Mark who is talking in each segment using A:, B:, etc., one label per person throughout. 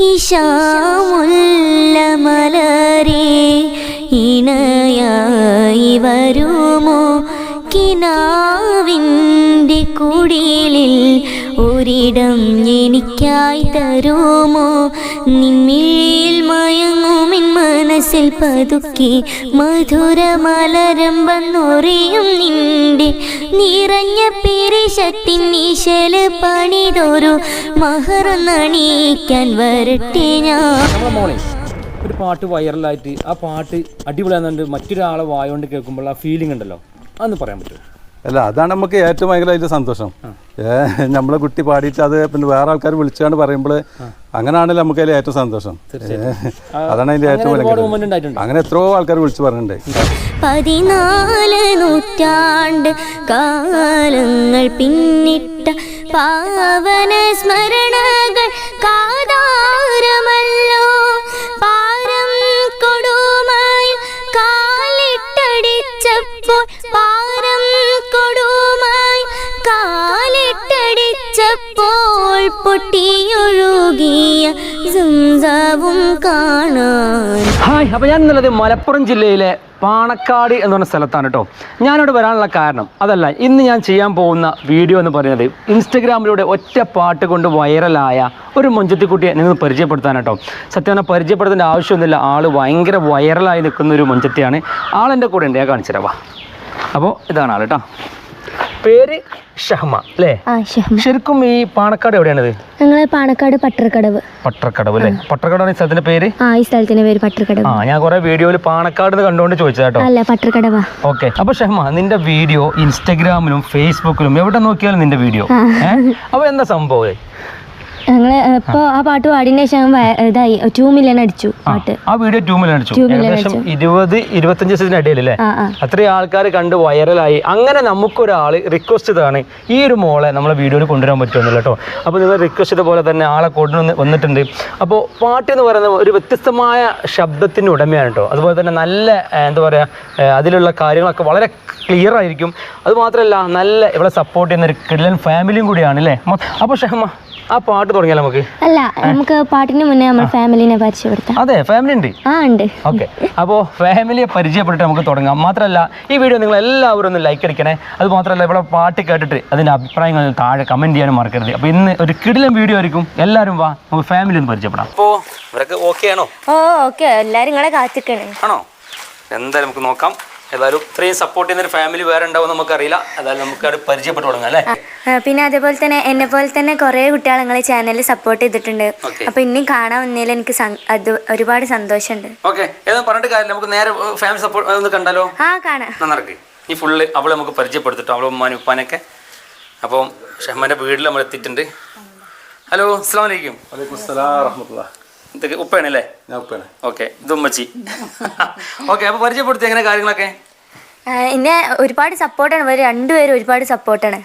A: ഇഷാമുല്ല മലരേ ഇണയായി വരുമോ? കിനാവിന്റെ കുടിലിൽ ഒരിടം എനിക്കായി തരുമോ? നിന്നിൽ മയങ്ങുമിൻ മനസ്സിൽ പതുക്കി മധുര മലരം വന്നൊറിയും നിന്റെ നിറഞ്ഞ പിരിശത്തിൻ നിശൽ പണിതൊരു മഹറന്നണിയിക്കാൻ വരട്ടെ ഞാൻ.
B: ഒരു പാട്ട് വൈറലായിട്ട് ആ പാട്ട് അടിപൊളിയാന്നുണ്ട് മറ്റൊരാളെ വായോണ്ട് കേൾക്കുമ്പോൾ ആ ഫീലിംഗ് ഉണ്ടല്ലോ അതൊന്ന് പറയാൻ പറ്റുമോ?
C: അല്ല അതാണ് നമുക്ക് ഏറ്റവും ഭയങ്കര അതിന്റെ സന്തോഷം ഏഹ് നമ്മളെ കുട്ടി പാടിയിട്ട് അത് പിന്നെ വേറെ ആൾക്കാർ വിളിച്ചാണ് പറയുമ്പോൾ അങ്ങനെയാണല്ലോ നമുക്ക് അതിൽ ഏറ്റവും സന്തോഷം. അതാണ് അതിന്റെ ഏറ്റവും ഭയങ്കര അങ്ങനെ എത്രയോ ആൾക്കാർ വിളിച്ചു പറഞ്ഞിട്ടുണ്ട്.
A: പതിനാല് നൂറ്റാണ്ട് കാലങ്ങൾ പിന്നിട്ട പാവന സ്മരണകൾ
B: അപ്പോൾ ഞാൻ ഇന്നലെ മലപ്പുറം ജില്ലയിലെ പാണക്കാട് എന്ന് പറഞ്ഞ സ്ഥലത്താണ് കേട്ടോ. ഞാനിവിടെ വരാനുള്ള കാരണം അതല്ല ഇന്ന് ഞാൻ ചെയ്യാൻ പോകുന്ന വീഡിയോ എന്ന് പറയുന്നത് ഇൻസ്റ്റഗ്രാമിലൂടെ ഒറ്റ പാട്ട് കൊണ്ട് വൈറലായ ഒരു മുഞ്ചത്തിക്കുട്ടിയെ നിങ്ങൾ പരിചയപ്പെടുത്താൻ കേട്ടോ. സത്യം പറഞ്ഞാൽ പരിചയപ്പെടുത്തേണ്ട ആവശ്യമൊന്നുമില്ല. ആൾ ഭയങ്കര വൈറലായി നിൽക്കുന്ന ഒരു മുഞ്ചത്തിയാണ്. ആളെന്റെ കൂടെ ഉണ്ട്. ഞാൻ കാണിച്ചു അപ്പോൾ ഇതാണ് ആൾ കേട്ടോ. പേര് ഷഹ്മ അല്ലേ? ശരിക്കും ഈ പാണക്കാട് എവിടെയാണത്?
A: ഞങ്ങൾ പാണക്കാട് പട്ടർക്കടവ്.
B: പട്ടർക്കടവ് അല്ലേ? പട്ടർക്കടവാണ് ഈ സ്ഥലത്തിന്റെ പേര്?
A: ആ ഈ സ്ഥലത്തിന്റെ പേര് പട്ടർക്കടവ്.
B: ആ ഞാൻ കുറെ വീഡിയോയിൽ പാണക്കാട് കണ്ടുകൊണ്ട് ചോദിച്ചതാട്ടോ.
A: അല്ല പട്ടർക്കടവ്.
B: ഓക്കെ. അപ്പൊ ഷഹ്മ നിന്റെ വീഡിയോ ഇൻസ്റ്റാഗ്രാമിലും ഫേസ്ബുക്കിലും എവിടെ നോക്കിയാലും നിന്റെ വീഡിയോ. അപ്പോൾ അപ്പൊ എന്താ സംഭവം?
A: ഞങ്ങൾ ഇപ്പൊ ആ. പാട്ട് പാടിയതിന് ശേഷം ഇതായി ടു മില്യൺ അടിച്ചു പാട്ട്.
B: ആ വീഡിയോ ടൂ മില്യൺ അടിച്ചു. ഏകദേശം ഇരുപത് ഇരുപത്തഞ്ച്
A: ദിവസത്തിനിടയിലല്ലേ
B: അത്രയും ആൾക്കാർ കണ്ട് വൈറലായി അങ്ങനെ നമുക്കൊരാൾ റിക്വസ്റ്റ് ചെയ്താണ് ഈ ഒരു മോളെ നമ്മളെ വീഡിയോയിൽ കൊണ്ടുവരാൻ പറ്റുമെന്നില്ല കേട്ടോ അപ്പോൾ നിങ്ങൾ റിക്വസ്റ്റ് ചെയ്ത പോലെ തന്നെ ആളെ കൊണ്ടുവന്ന് വന്നിട്ടുണ്ട്. അപ്പോൾ പാട്ട് എന്ന് പറയുന്നത് ഒരു വ്യത്യസ്തമായ ശബ്ദത്തിന്റെ ഉടമയാണ് കേട്ടോ അതുപോലെ തന്നെ നല്ല എന്താ പറയുക അതിലുള്ള കാര്യങ്ങളൊക്കെ വളരെ ക്ലിയർ ആയിരിക്കും. അതുമാത്രമല്ല നല്ല ഇവിടെ സപ്പോർട്ട് ചെയ്യുന്ന ഒരു കിടലൻ ഫാമിലിയും കൂടിയാണ് അല്ലേ അപ്പോൾ ഷഹമ്മ ആ പാട്ട് തുടങ്ങിയാൽ നമുക്ക്?
A: അല്ല നമുക്ക് പാട്ടിന് മുന്നേ നമ്മൾ ഫാമിലിനെ പരിചയപ്പെടുത്താം.
B: അതെ ഫാമിലി ഉണ്ട്.
A: ആ ഉണ്ട്.
B: ഓക്കെ. അപ്പോൾ ഫാമിലിയെ പരിചയപ്പെട്ടിട്ട് നമുക്ക് തുടങ്ങാം. മാത്രമല്ല ഈ വീഡിയോ നിങ്ങൾ എല്ലാവരും ഒന്ന് ലൈക്ക് അടിക്കണേ. അത് മാത്രമല്ല ഇവിടെ പാട്ട് കേട്ടിട്ട് അതിന്റെ അഭിപ്രായങ്ങൾ താഴെ കമന്റ് ചെയ്യാനും മറക്കരുത്. അപ്പോൾ ഇന്ന് ഒരു കിടിലൻ വീഡിയോ ആയിരിക്കും. എല്ലാവരും വാ നമുക്ക് ഫാമിലി ഒന്ന് പരിചയപ്പെടാം. അപ്പോൾ ഇവരൊക്കെ ഓക്കെ ആണോ?
A: ഓ ഓക്കെ എല്ലാരും നിങ്ങളെ കാത്തിക്കണേ.
B: ആണോ? എന്തായാലും നമുക്ക് നോക്കാം. ഏതായാലും ഇത്രയും സപ്പോർട്ട് ചെയ്യുന്ന ഒരു ഫാമിലി വേറെ ഉണ്ടാവും നമുക്കറിയില്ല. ഏതായാലും നമുക്ക് അത് പരിചയപ്പെട്ടു തുടങ്ങാം അല്ലേ?
A: പിന്നെ അതേപോലെ തന്നെ എന്നെ പോലെ തന്നെ കുറേ കുട്ടികൾ നിങ്ങളെ ചാനലിൽ സപ്പോർട്ട് ചെയ്തിട്ടുണ്ട്. അപ്പൊ ഇനിയും കാണാൻ വന്നതിൽ എനിക്ക് അത് ഒരുപാട് സന്തോഷമുണ്ട്.
B: ഓക്കെ ഏതാ പറഞ്ഞിട്ട് കാര്യം നമുക്ക് നേരെ ഫാമിലി സപ്പോർട്ട് ഒന്ന് കണ്ടാലോ?
A: ആ കാണാം.
B: ഈ ഫുള്ള് അവളെ നമുക്ക് പരിചയപ്പെടുത്തിട്ടോ അവളെ ഉമ്മാനും ഉപ്പാനൊക്കെ. അപ്പം ഷഹ്മാന്റെ വീട്ടിൽ നമ്മൾ എത്തിയിട്ടുണ്ട് ഹലോ അസ്സാം വലൈക്കും ഇതൊക്കെ ഉപ്പയാണല്ലേ?
C: അല്ലേ ഉപ്പയാണ്.
B: ഓക്കെ ഇത് ഉമ്മച്ചി. ഓക്കെ അപ്പോൾ പരിചയപ്പെടുത്തി എങ്ങനെ കാര്യങ്ങളൊക്കെ?
A: എന്നെ ഒരുപാട് സപ്പോർട്ടാണ്. ഇവർ രണ്ടുപേരും ഒരുപാട് സപ്പോർട്ടാണ്.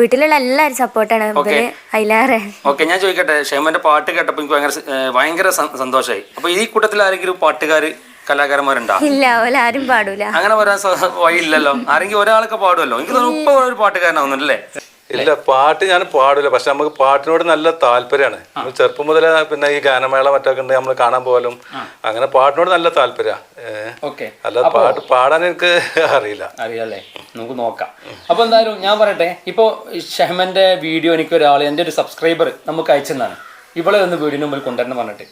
A: വീട്ടിലുള്ള എല്ലാവരും സപ്പോർട്ടാണ്. ഇവർ അതിലേറെ
B: ഓക്കെ ഞാൻ ചോദിക്കട്ടെ ഷേമന്റെ പാട്ട് കേട്ടപ്പോൾ എനിക്ക് ഭയങ്കര സന്തോഷമായി അപ്പൊ ഈ കൂട്ടത്തിൽ ആരെങ്കിലും പാട്ടുകാർ കലാകാരന്മാരുണ്ടോ?
A: ഇല്ല ഓല ആരും പാടൂല.
B: അങ്ങനെ വരാൻ വഴിയില്ലല്ലോ. ആരെങ്കിലും ഒരാളൊക്കെ പാടുമല്ലോ എനിക്ക് തോന്നുന്നു ഉപ്പ ഒരു പാട്ടുകാരനാവുന്നുണ്ടല്ലേ?
C: ഇല്ല പാട്ട് ഞാൻ പാടില്ല. പക്ഷെ നമുക്ക് പാട്ടിനോട് നല്ല താല്പര്യമാണ്. നമ്മൾ ചെറുപ്പം മുതലേ പിന്നെ ഈ ഗാനമേള മറ്റൊക്കെ ഉണ്ട് നമ്മൾ കാണാൻ പോലും. അങ്ങനെ പാട്ടിനോട് നല്ല താല്പര്യമാണ്
B: ഓക്കെ.
C: അല്ല പാട്ട് പാടാൻ എനിക്ക് അറിയില്ല.
B: അറിയാല്ലേ നമുക്ക് നോക്കാം. അപ്പൊ എന്തായാലും ഞാൻ പറയട്ടെ ഇപ്പോ ഷെഹമന്റെ വീഡിയോ എനിക്ക് ഒരാൾ എന്റെ ഒരു സബ്സ്ക്രൈബർ നമുക്ക് അയച്ചെന്നാണ്. ഇവളെ ഒന്ന് വീടിന് മുമ്പിൽ കൊണ്ടുവരണം പറഞ്ഞിട്ട്.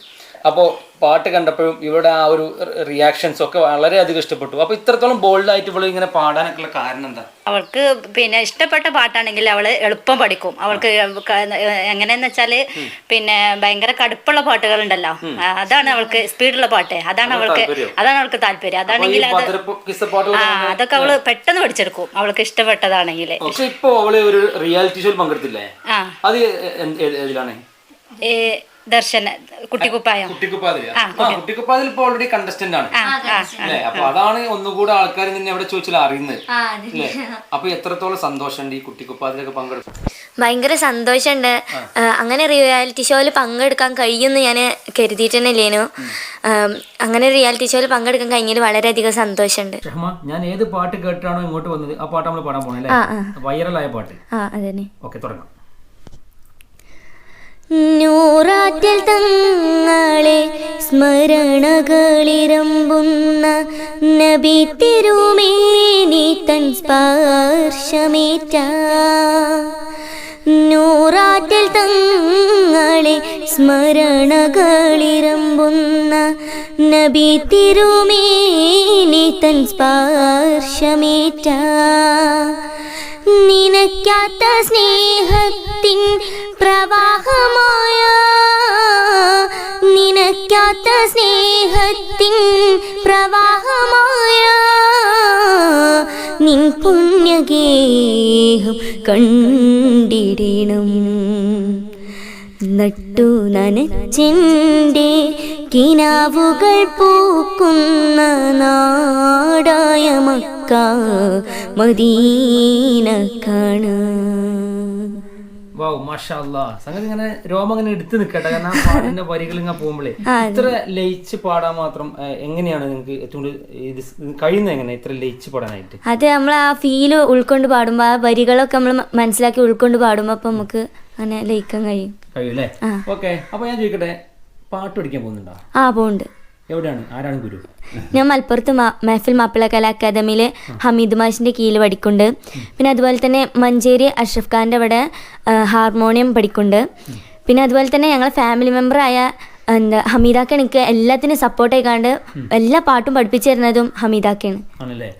B: അപ്പോൾ പാട്ട് കണ്ടപ്പോഴും ഇവിടെ ആ ഒരു റിയാക്ഷൻസ് ഒക്കെ വളരെയധികം ഇഷ്ടപ്പെട്ടു. അപ്പോൾ ഇത്രത്തോളം ബോൾഡായിട്ട് ഇവൾ ഇങ്ങനെ പാടാനൊക്കെയുള്ള കാരണം എന്താ?
D: അവൾക്ക് പിന്നെ ഇഷ്ടപ്പെട്ട പാട്ടാണെങ്കിൽ അവൾ എളുപ്പം പഠിക്കും. അവൾക്ക് എങ്ങനെയെന്ന് വെച്ചാൽ പിന്നെ ഭയങ്കര കടുപ്പുള്ള പാട്ടുകളുണ്ടല്ലോ അതാണ് അവൾക്ക് സ്പീഡുള്ള പാട്ട്. അതാണ് അവൾക്ക് അതാണ് അവൾക്ക് താല്പര്യം. അതാണെങ്കിൽ അത് അതൊക്കെ അവൾ പെട്ടെന്ന് പഠിച്ചെടുക്കും. അവൾക്ക് ഇഷ്ടപ്പെട്ടതാണെങ്കിൽ.
B: പക്ഷെ ഇപ്പൊ അവൾ ഒരു റിയാലിറ്റി ഷോയിൽ പങ്കെടുത്തില്ലേ? അത് ഏതിലാണ്?
D: ദർശന കുട്ടിക്കുപ്പായം?
B: കുട്ടിക്കുപ്പായത്തിൽ ആ കുട്ടിക്കുപ്പാതിൽ ഇപ്പൊ ഓൾറെഡി കണ്ടസ്റ്റന്റ് ആണ്. അല്ലേ? അപ്പൊ അതാണ് ഒന്നുകൂടെ ആൾക്കാർ നിന്നെ അവിടെ ചോദിച്ചാൽ അറിയുന്നത്. അല്ലേ? അപ്പൊ എത്രത്തോളം സന്തോഷമുണ്ട് ഈ കുട്ടിക്കുപ്പായത്തിലൊക്കെ പങ്കെടുക്കും
A: ഭയങ്കര സന്തോഷമുണ്ട്. അങ്ങനെ റിയാലിറ്റി ഷോയിൽ പങ്കെടുക്കാൻ കഴിയുമെന്ന് ഞാൻ കരുതിയിട്ട് തന്നെ ഇല്ലേനു അങ്ങനെ റിയാലിറ്റി ഷോയിൽ പങ്കെടുക്കാൻ കഴിഞ്ഞതിൽ വളരെയധികം സന്തോഷമുണ്ട്.
B: ഞാൻ ഏത് പാട്ട് കേട്ടാണോ ഇങ്ങോട്ട് വന്നത്? ആ പാട്ട് നമ്മൾ പാടാൻ പോണേ. വൈറലായ പാട്ട്.
A: ആ അതന്നെ.
B: ഓക്കെ തുടങ്ങാം.
A: നൂറാറ്റിൽ തങ്ങളെ സ്മരണകളിരമ്പുന്ന നബി തിരുമേനി തൻ സ്പർശമേറ്റ. നൂറാറ്റൽ തങ്ങളെ സ്മരണകളിരമ്പുന്ന നബി തിരുമേനി തൻ സ്പർശമേറ്റ. നിനക്കാത്ത സ്നേഹത്തിൻ പ്രവാഹമായ. നിനക്കാത്ത സ്നേഹത്തിൻ പ്രവാഹമായ. നിൻ പുണ്യഗേഹം കണ്ടിടണം. നട്ടു നനച്ചെന്റെ കിനാവുകൾ പൂക്കുന്ന നാടായ മക്ക മദീന കാണാൻ
B: വാവ് മാഷാ അല്ലാ സംഗതി ഇങ്ങനെ രോമം ഇങ്ങനെ എടുത്ത് നിൽക്കട്ടെ കാരണം പാട്ടിന്റെ വരികൾ ഇങ്ങനെ പോകുമ്പോഴേ ഇത്ര ലയിച്ച് പാടാൻ മാത്രം എങ്ങനെയാണ് നിങ്ങൾക്ക് ഏറ്റവും കൂടുതൽ ഇത് കഴിയുന്നത് എങ്ങനെ? ഇത്ര ലയിച്ച് പാടാനായിട്ട്?
A: അത് നമ്മൾ ആ ഫീൽ ഉൾക്കൊണ്ട് പാടുമ്പോൾ ആ വരികളൊക്കെ നമ്മൾ മനസ്സിലാക്കി ഉൾക്കൊണ്ട് പാടുമ്പോൾ അപ്പം നമുക്ക് അങ്ങനെ ലയിക്കാൻ കഴിയും.
B: കഴിയും അല്ലേ? ഓക്കെ അപ്പൊ ഞാൻ ചോദിക്കട്ടെ പാട്ട് പഠിക്കാൻ പോകുന്നുണ്ടോ?
A: ആ പോകുന്നുണ്ട്.
B: എവിടെയാണ്? ആരാണ് ഗുരു?
A: ഞാൻ മലപ്പുറത്ത് മഹഫിൽ മാപ്പിള കല അക്കാദമിയിൽ ഹമീദ് മാഷിന്റെ കീഴിൽ പഠിക്കുന്നുണ്ട്. പിന്നെ അതുപോലെ തന്നെ മഞ്ചേരി അഷ്റഫ് ഖാന്റെ അവിടെ ഹാർമോണിയം പഠിക്കുന്നുണ്ട്. പിന്നെ അതുപോലെ തന്നെ ഞങ്ങൾ ഫാമിലി മെമ്പറായ എന്താ ഹമീദാക്ക എനിക്ക് എല്ലാത്തിനും സപ്പോർട്ട് ആയിക്കാണ്ട് എല്ലാ പാട്ടും പഠിപ്പിച്ചു തരുന്നതും ഹമീദാക്കയാണ്.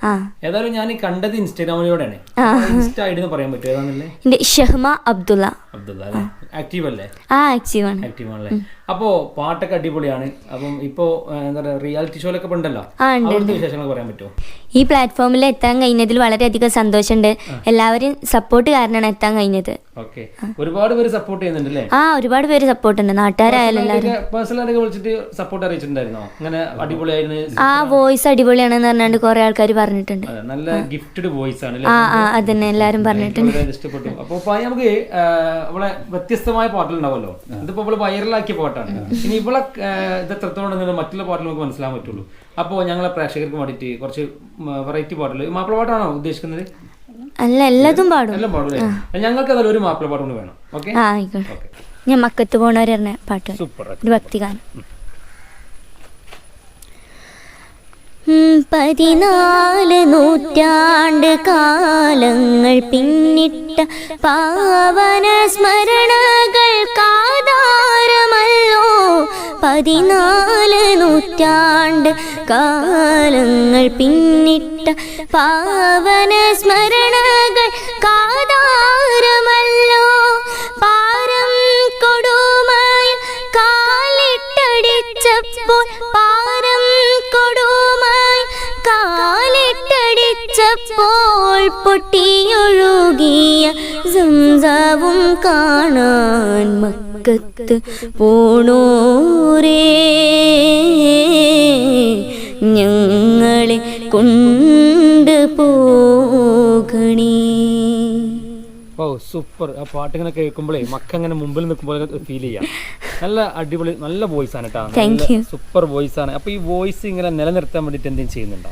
A: ആ.
B: ഏതായാലും ഞാൻ കണ്ടത് ഇൻസ്റ്റാഗ്രാമിലൂടെയാണ് പറയാൻ
A: ഷഹ്മ അബ്ദുള്ള.
B: അബ്ദുള്ള അല്ലേ? ആക്റ്റീവ് അല്ലേ?
A: ആ ആക്റ്റീവാണ്
B: ആക്റ്റീവ് ആണല്ലേ അപ്പോ പാട്ടൊക്കെ അടിപൊളിയാണ്. അപ്പം ഇപ്പോ എന്താ പറയാ റിയാലിറ്റി ഷോയിലൊക്കെ ഉണ്ടല്ലോ? അവിടുത്തെ വിശേഷങ്ങൾ പറയാൻ പറ്റുമോ
A: ഈ പ്ലാറ്റ്ഫോമിൽ എത്താൻ കഴിഞ്ഞതിൽ വളരെയധികം സന്തോഷമുണ്ട്. എല്ലാവരും സപ്പോർട്ട് കാരണമാണ് എത്താൻ കഴിഞ്ഞത്.
B: ഒരുപാട് പേര് സപ്പോർട്ട് ചെയ്യുന്നുണ്ടല്ലേ
A: ആ ഒരുപാട് പേര് സപ്പോർട്ട് ഉണ്ട്. നാട്ടുകാരായാലും എല്ലാവരും.
B: പേഴ്സണലായിട്ട് വിളിച്ചിട്ട് സപ്പോർട്ട് അറിയിച്ചിട്ടുണ്ടായിരുന്നോ? അങ്ങനെ അടിപൊളിയായിരുന്നു
A: ആ വോയിസ് അടിപൊളിയാണെന്ന് പറഞ്ഞാണ്ട് കുറെ ആൾക്കാർ പറഞ്ഞിട്ടുണ്ട്.
B: നല്ല ഗിഫ്റ്റഡ് വോയിസ് ആണ്
A: ആ അതന്നെ എല്ലാരും പറഞ്ഞിട്ടുണ്ട്.
B: ഇഷ്ടപ്പെട്ടു. അപ്പൊ പ- നമുക്ക് ഇവിടെ വ്യത്യസ്തമായ പാട്ടുകളുണ്ടാവുമല്ലോ ഇതിപ്പോ ഇവിടെ വൈറലാക്കിയ പാട്ടാണ് ഇനി ഇവിടെ ഇത് എത്രത്തോളം മറ്റുള്ള പാട്ടിൽ നമുക്ക് മനസ്സിലാൻ പറ്റുള്ളൂ. അപ്പോൾ ഞങ്ങളെ പ്രേക്ഷകർക്ക് വേണ്ടിയിട്ട് കുറച്ച് വെറൈറ്റി പാട്ടുകൾ മാപ്പിള പാട്ടാണോ ഉദ്ദേശിക്കുന്നത്?
A: അല്ല എല്ലാതും പാടും.
B: എല്ലാം പാടും അല്ലേ? ഞങ്ങൾക്ക് അതിൽ ഒരു മാപ്പിള പാട്ടുകൊണ്ട് വേണം. ഓക്കെ?
A: ഞാൻ മക്കത്ത് പോണവരെ പാട്ട്.
B: സൂപ്പർ.
A: ഭക്തിഗാനം. പതിനാല് നൂറ്റാണ്ട് കാലങ്ങൾ പിന്നിട്ട പാവന സ്മരണകൾ കാതാരമല്ലോ. പതിനാല് നൂറ്റാണ്ട് കാലങ്ങൾ പിന്നിട്ട പാവന സ്മരണകൾ കാതാരമല്ലോ. കാണാൻ മക്കത്ത് പോണോരേ. ഞങ്ങളെ കൊണ്ട് പോകണേ.
B: ഓ സൂപ്പർ ആ പാട്ട് ഇങ്ങനെ കേൾക്കുമ്പോഴേ മക്ക ഇങ്ങനെ മുമ്പിൽ നിൽക്കുമ്പോൾ ഫീൽ ചെയ്യാം. നല്ല അടിപൊളി നല്ല വോയിസ് ആണ് കേട്ടോ സൂപ്പർ വോയിസ് ആണ്. അപ്പൊ ഈ വോയിസ് ഇങ്ങനെ നിലനിർത്താൻ വേണ്ടിട്ട് എന്തെങ്കിലും ചെയ്യുന്നുണ്ടോ?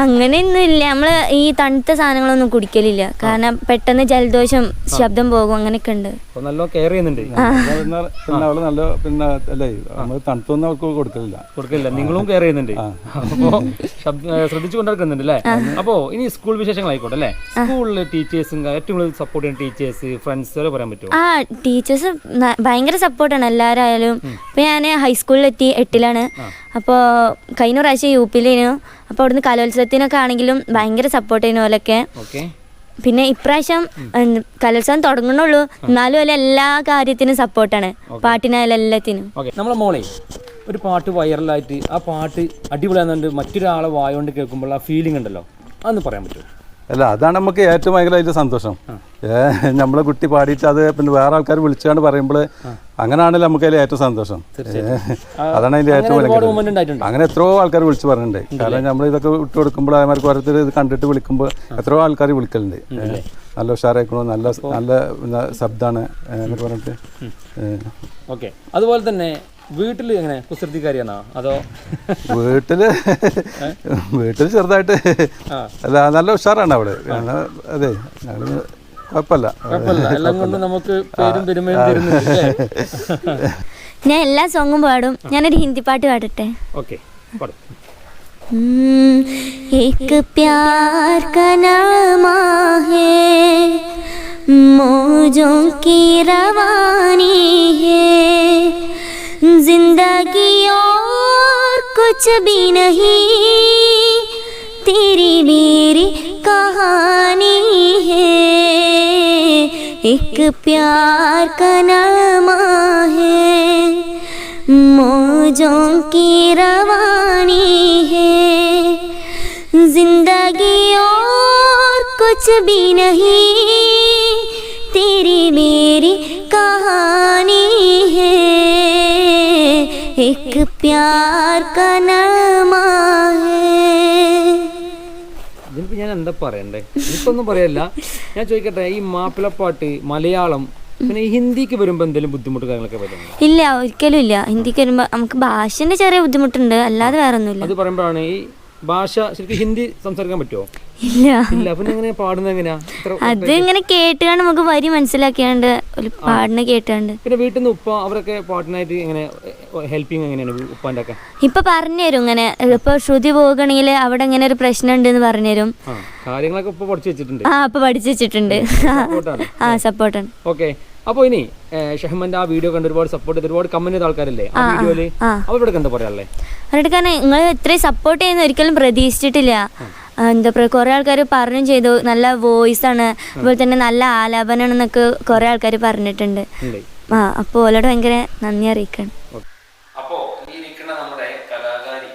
A: അങ്ങനെയൊന്നുമില്ല. നമ്മൾ ഈ തണുത്ത സാധനങ്ങളൊന്നും കുടിക്കലില്ല. കാരണം പെട്ടെന്ന് ജലദോഷം ശബ്ദം പോകും അങ്ങനെയൊക്കെ ഉണ്ട്
B: നല്ല കെയർ ചെയ്യുന്നുണ്ട്.
C: പിന്നെ അവൾ നല്ല പിന്നെ അല്ലേ നമ്മൾ തണുത്തൊന്നും അവൾക്ക് കൊടുക്കലില്ല.
B: കൊടുക്കില്ല നിങ്ങളും കെയർ ചെയ്യുന്നുണ്ട്. അപ്പോ ശ്രദ്ധിച്ചു കൊണ്ടിരിക്കുന്നുണ്ട് അല്ലേ? അപ്പോ ഇനി സ്കൂൾ വിശേഷങ്ങളായിക്കോട്ടെ അല്ലേ? സ്കൂളിലെ ടീച്ചേഴ്സും ഏറ്റവും കൂടുതൽ സപ്പോർട്ട് ചെയ്യുന്ന ടീച്ചേഴ്സ് ഫ്രണ്ട്സ് വരെ പറയാൻ പറ്റുമോ
A: ആ ടീച്ചേഴ്സ് ഭയങ്കര സപ്പോർട്ടാണ് എല്ലാവരായാലും. ഇപ്പൊ ഞാൻ ഹൈസ്കൂളിലെത്തി എട്ടിലാണ്. അപ്പോൾ കഴിഞ്ഞ പ്രാവശ്യം യു പിയിലേനു അപ്പോൾ അവിടുന്ന് കലോത്സവത്തിനൊക്കെ ആണെങ്കിലും ഭയങ്കര സപ്പോർട്ട് ചെയ്യുന്ന പോലൊക്കെ പിന്നെ ഇപ്രാവശ്യം കലോത്സവം തുടങ്ങണുള്ളൂ എന്നാലും അല്ല എല്ലാ കാര്യത്തിനും സപ്പോർട്ടാണ് പാട്ടിനായാലും എല്ലാത്തിനും.
B: നമ്മളെ മോളെ ഒരു പാട്ട് വൈറലായിട്ട് ആ പാട്ട് അടിപൊളിയാണെന്നുണ്ട് മറ്റൊരാളെ വായോണ്ട് കേൾക്കുമ്പോൾ ആ ഫീലിംഗ് ഉണ്ടല്ലോ? അതൊന്ന് പറയാൻ പറ്റുമോ?
C: അല്ല അതാണ് നമുക്ക് ഏറ്റവും ഭയങ്കര അതിന്റെ സന്തോഷം നമ്മളെ കുട്ടി പാടിയിട്ട് അത് പിന്നെ വേറെ ആൾക്കാർ വിളിച്ചാണ്ട് പറയുമ്പോൾ അങ്ങനെയാണല്ലോ നമുക്ക് അതിൽ ഏറ്റവും സന്തോഷം. അതാണ് അതിന്റെ ഏറ്റവും ഭയങ്കര അങ്ങനെ എത്രയോ ആൾക്കാർ വിളിച്ച് പറഞ്ഞിട്ടുണ്ട്. കാരണം നമ്മൾ ഇതൊക്കെ വിട്ട് കൊടുക്കുമ്പോൾ അവർക്ക് ഓരോരുത്തർ ഇത് കണ്ടിട്ട് വിളിക്കുമ്പോൾ എത്രയോ ആൾക്കാർ വിളിക്കലുണ്ട്. നല്ല ഉഷാറായിക്കണോ നല്ല നല്ല ശബ്ദമാണ് എന്നൊക്കെ പറഞ്ഞിട്ട്.
B: ഓക്കെ. അതുപോലെ തന്നെ വീട്ടിൽ എങ്ങനെ കുസൃതിക്കാരിയാണോ അതോ
C: വീട്ടില് വീട്ടിൽ ചെറുതായിട്ട് അല്ല നല്ല ഉഷാറാണ് അവള് കാരണം അതെ ഞങ്ങള് കുഴപ്പമില്ല
B: കുഴപ്പമില്ല എല്ലാം കൊണ്ട് നമുക്ക് പേരും പെരുമയും തരുന്നുണ്ട് അല്ലേ
A: ഞാൻ എല്ലാ സോങ്ങും പാടും ഞാനൊരു ഹിന്ദി പാട്ട് പാടട്ടെ
B: ഓക്കെ പാടും
A: हम्म, एक प्यार का नामा है मौजों की रवानी है कुछ भी नहीं। तेरी मेरी कहानी है। एक प्यार का नामा है। मौजों की रवानी है। ज़िंदगी और कुछ भी नहीं। तेरी मेरी कहानी है। एक प्यार का नामा है
B: ഇതിനിപ്പോ ഞാൻ എന്താ പറയണ്ടേ എനിക്കൊന്നും പറയല്ല ഞാൻ ചോദിക്കട്ടെ ഈ മാപ്പിളപ്പാട്ട് മലയാളം പിന്നെ ഈ ഹിന്ദിക്ക് വരുമ്പോ എന്തെങ്കിലും ബുദ്ധിമുട്ട് കാര്യങ്ങളൊക്കെ വരുന്നുണ്ടോ
A: ഇല്ല ഒരിക്കലും ഇല്ല ഹിന്ദിക്ക് വരുമ്പോൾ നമുക്ക് ഭാഷേൻ്റെ ചെറിയ ബുദ്ധിമുട്ടുണ്ട് അല്ലാതെ വേറെ ഒന്നുമില്ല
B: അത് പറയുമ്പോഴാണ് ഈ ഭാഷ ശരിക്കും ഹിന്ദി സംസാരിക്കാൻ പറ്റുമോ
A: ഇല്ല. അത് ഇങ്ങനെ കേട്ടുകൊണ്ട് നമുക്ക് വരി മനസ്സിലാക്കിയാണ്ട് ഒരു പാടിനെ കേട്ടാണ്ട്
B: പിന്നെ വീട്ടിൽ നിന്ന് ഉപ്പ അവരൊക്കെ പാട്ടിനായിട്ട് എങ്ങനെ ഹെൽപ്പിംഗ് എങ്ങനെയാണ് ഉപ്പാന്റെ ഒക്കെ
A: ഇപ്പൊ പറഞ്ഞുതരും ഇങ്ങനെ. ഇപ്പൊ ശ്രുതി പോകണെങ്കിൽ അവിടെ ഇങ്ങനെ ഒരു പ്രശ്നം ഉണ്ട് എന്ന് പറഞ്ഞുതരും
B: കാര്യങ്ങളൊക്കെ പഠിച്ചു വെച്ചിട്ടുണ്ട്.
A: ആ അപ്പൊ പഠിച്ചു വെച്ചിട്ടുണ്ട്. ആ സപ്പോർട്ടാണ്.
B: ഓക്കെ. അപ്പോൾ ഇനി ഷെഹ്മന്റെ ആ വീഡിയോ കണ്ട് ഒരുപാട് സപ്പോർട്ട് ചെയ്ത് ഒരുപാട് കമന്റ് ചെയ്ത ആൾക്കാരല്ലേ? ആ
A: വീഡിയോയിൽ.
B: അവരോടൊക്കെ എന്താ പറയാനുള്ളത്
A: അവരോടൊക്കെ നിങ്ങൾ ഇത്രയും സപ്പോർട്ട് ചെയ്യുന്ന ഒരിക്കലും പ്രതീക്ഷിച്ചിട്ടില്ല. എന്താ പറയുക കുറേ ആൾക്കാർ പറഞ്ഞു ചെയ്തു. നല്ല വോയിസ് ആണ്. അതുപോലെ തന്നെ നല്ല ആലാപനമാണെന്നൊക്കെ കുറേ ആൾക്കാർ പറഞ്ഞിട്ടുണ്ട്. ആ അപ്പോൾ ഓലോട് ഭയങ്കര നന്ദി അറിയിക്കണം.
B: അപ്പോ ഈ ഇരിക്കുന്ന നമ്മുടെ കലാകാരി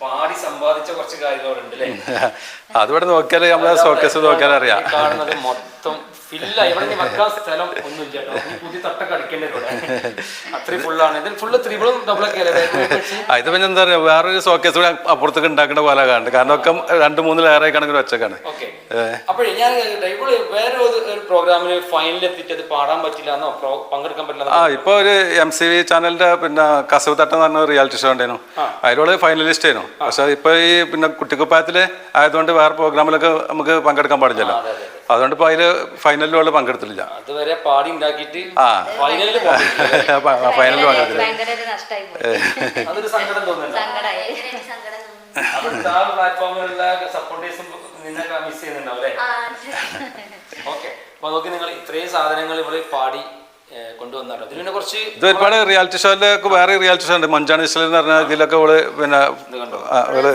B: പാടി സമ്പാദിച്ച കുറച്ച് കാര്യങ്ങളുണ്ട് അല്ലേ?
C: അതിവിടെ നോക്കിയാൽ നമ്മളെ സോക്കസ് നോക്കാൻ അറിയാം
B: കാണുന്നത് മൊത്തം ഫില്ല ഇവിടെ ഇനി വെക്കാൻ സ്ഥലം ഒന്നുമില്ല കേട്ടോ. പുതിയ തട്ടൊക്കെ അടിക്കേണ്ടി വരും ഇവിടെ. അത്രയും ഫുള്ളാണ് ഇതിൽ ഫുള്ള് ത്രിപിളും ഡബിളൊക്കെ അല്ലേ?
C: ഇത് പിന്നെ എന്താ പറയുക വേറൊരു സോക്കേസ് കൂടെ അപ്പുറത്തേക്ക് ഉണ്ടാക്കേണ്ട പോലെ കാണുന്നുണ്ട്. കാരണം ഒക്കെ രണ്ട് മൂന്ന് ലെയറായി കണക്കിന് വെച്ചേക്കാണ്
B: അപ്പോഴേ ഞാൻ ഇവൾ വേറെ ഒരു പ്രോഗ്രാമിൽ ഫൈനൽ എത്തിയിട്ട് അത് പാടാൻ പറ്റില്ല എന്നോ പങ്കെടുക്കാൻ പറ്റില്ല
C: ആ ഇപ്പൊ ഒരു എം സി വി ചാനലിന്റെ പിന്നെ കസവ് തട്ടം എന്ന് പറഞ്ഞ റിയാലിറ്റി ഷോ ഉണ്ടായിരുന്നു. അതിലൂടെ ഫൈനലിസ്റ്റ് ആയിരുന്നു. പക്ഷെ ഇപ്പൊ ഈ പിന്നെ കുട്ടിക്കുപ്പായത്തിൽ ആയതുകൊണ്ട് വേറെ പ്രോഗ്രാമിലൊക്കെ നമുക്ക് പങ്കെടുക്കാൻ പാടില്ലല്ലോ. അതുകൊണ്ട് ഇപ്പൊ അതിൽ ഫൈനലിലുള്ള പങ്കെടുത്തില്ല
B: അതുവരെ പാടി ഉണ്ടാക്കിയിട്ട്
C: ആ.
B: ഫൈനലിൽ
C: ഫൈനലിൽ പങ്കെടുത്തില്ല.
D: ഭയങ്കര ഒരു നഷ്ടമായി പോയി.
B: അതൊരു സങ്കടം തോന്നുന്നുണ്ട്? പ്ലാറ്റ്ഫോമിലുള്ള സപ്പോർട്ടേഴ്സും മിസ് ചെയ്യുന്നുണ്ടാവും അല്ലേ? ഓക്കെ അപ്പൊ നോക്കി നിങ്ങൾ ഇത്രയും സാധനങ്ങൾ ഇവിടെ പാടി
C: ഇത് ഒരുപാട് റിയാലിറ്റി ഷോയിലേക്ക് വേറെ റിയാലിറ്റി ഷോ ഉണ്ട്. മഞ്ചാണി ഇസ്ലി എന്ന് പറഞ്ഞാൽ ഇതിലൊക്കെ അവൾ പിന്നെ അവൾ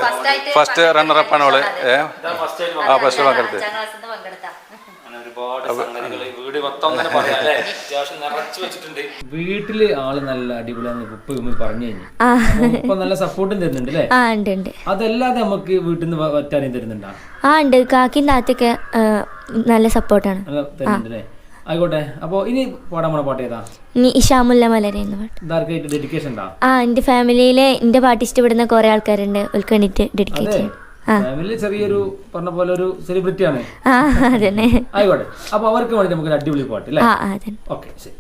C: ഫസ്റ്റ് ആണ് അവൾ ഏ?
B: ഫസ്റ്റ് ആയിട്ട്
C: ആ ഫസ്റ്റ് പങ്കെടുത്ത്
B: വീട്ടിൽ ആൾ നല്ല അടിപൊളിയാന്ന് ഉപ്പ ഉമ്മ പറഞ്ഞു കഴിഞ്ഞു. നല്ല സപ്പോർട്ടും തരുന്നുണ്ട് അല്ലേ?
A: ആ ഉണ്ട് ഉണ്ട്.
B: അതല്ലാതെ നമുക്ക് വീട്ടിൽ നിന്ന് തരുന്നുണ്ടോ?
A: ആ ഉണ്ട്. കാക്കിന്റെ അകത്തൊക്കെ നല്ല സപ്പോർട്ടാണ്
B: നല്ല തരുന്നുണ്ട് ആയിക്കോട്ടെ. അപ്പോ ഇനി പാടാൻ പോണ പാട്ട് ഏതാ?
A: ഇനി ഇഷാമുല്ല മലര എന്ന പാട്ട്.
B: ഡെഡിക്കേഷൻ ഉണ്ടാ
A: ആ എന്റെ ഫാമിലിയിലെ എന്റെ പാട്ട് ഇഷ്ടപ്പെടുന്ന കുറേ ആൾക്കാരുണ്ട്. ഉൾക്കണിട്ട് ഡെഡിക്കേറ്റ് ചെയ്യും.
B: ഫാമിലി ചെറിയൊരു പറഞ്ഞ പോലെ ഒരു സെലിബ്രിറ്റി ആണ്. ആയിക്കോട്ടെ. അപ്പൊ അവർക്ക് വേണ്ടി നമുക്ക് അടിപൊളി പാട്ട് അല്ലേ ഓക്കെ ശരി.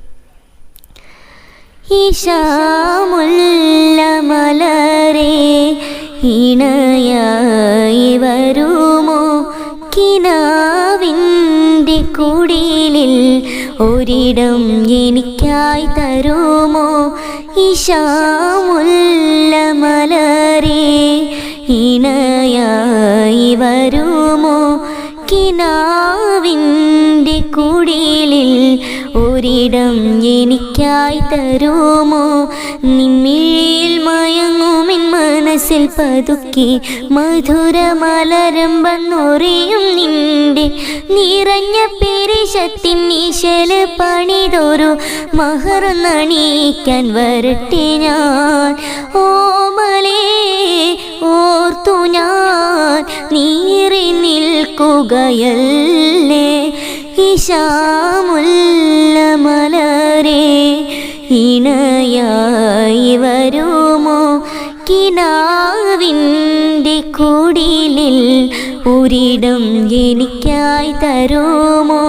A: ഇഷാമുല്ല മലരെ ഇണയായി വരുമോ? കിനാവിന്റെ കുടിലിൽ ഒരിടം എനിക്കായി തരുമോ? ഇഷാമുല്ല മലരെ ഇണയായി വരുമോ? കിനാവിന്റെ കുടിലിൽ ഒരിടം എനിക്കായി തരുമോ? നിമ്മിൽ മയങ്ങുമിൻ മനസ്സിൽ പതുക്കി മധുരമലരം വന്നൊറിയും നിന്റെ നിറഞ്ഞ പെരിശത്തിൻ ഈശൽ പണിതൊരു മഹർ നണിക്കാൻ വരട്ടെ ഞാൻ. ഓമലേ ഓർത്തു ഞാൻ നീറി നിൽക്കുകയല്ലേ ഒരിടം എനിക്കായി തരുമോ?